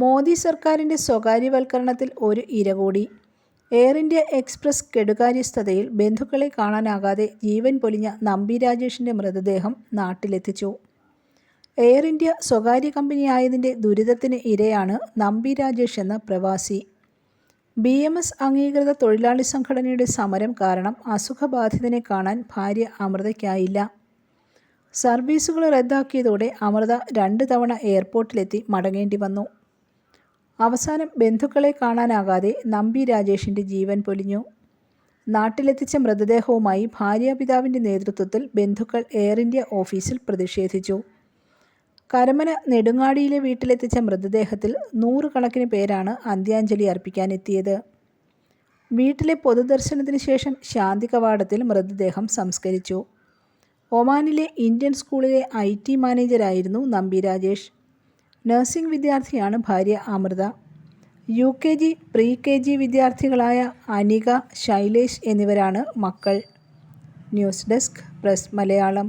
മോദി സർക്കാരിന്റെ സ്വകാര്യവൽക്കരണത്തിൽ ഒരു ഇര കൂടി എയർ ഇന്ത്യ എക്സ്പ്രസ് കെടുകാര്യസ്ഥതയിൽ ബന്ധുക്കളെ കാണാനാകാതെ ജീവൻ പൊലിഞ്ഞ നമ്പി രാജേഷിന്റെ മൃതദേഹം നാട്ടിലെത്തിച്ചു. എയർ ഇന്ത്യ സ്വകാര്യ കമ്പനിയായതിന്റെ ദുരിതത്തിന് ഇരയാണ് നമ്പി രാജേഷ് എന്ന പ്രവാസി. ബി എം എസ് അംഗീകൃത തൊഴിലാളി സംഘടനയുടെ സമരം കാരണം അസുഖബാധിതനെ കാണാൻ ഭാര്യ അമൃതയ്ക്കായില്ല. സർവീസുകൾ റദ്ദാക്കിയതോടെ അമൃത രണ്ട് തവണ എയർപോർട്ടിലെത്തി മടങ്ങേണ്ടി വന്നു. അവസാനം ബന്ധുക്കളെ കാണാനാകാതെ നമ്പി രാജേഷിന്റെ ജീവൻ പൊലിഞ്ഞു. നാട്ടിലെത്തിച്ച മൃതദേഹവുമായി ഭാര്യാപിതാവിന്റെ നേതൃത്വത്തിൽ ബന്ധുക്കൾ എയർ ഇന്ത്യ ഓഫീസിൽ പ്രതിഷേധിച്ചു. കരമന നെടുങ്ങാടിയിലെ വീട്ടിലെത്തിച്ച മൃതദേഹത്തിൽ നൂറുകണക്കിന് പേരാണ് അന്ത്യാഞ്ജലി അർപ്പിക്കാനെത്തിയത്. വീട്ടിലെ പൊതുദർശനത്തിന് ശേഷം ശാന്തി കവാടത്തിൽ മൃതദേഹം സംസ്കരിച്ചു. ഒമാനിലെ ഇന്ത്യൻ സ്കൂളിലെ ഐ ടി മാനേജരായിരുന്നു നമ്പി രാജേഷ്. നഴ്സിംഗ് വിദ്യാർത്ഥിയാണ് ഭാര്യ Amrita. U K G pre K G വിദ്യാർത്ഥികളായ Anika Shailesh എന്നിവരാണ് മക്കൾ. News desk press Malayalam.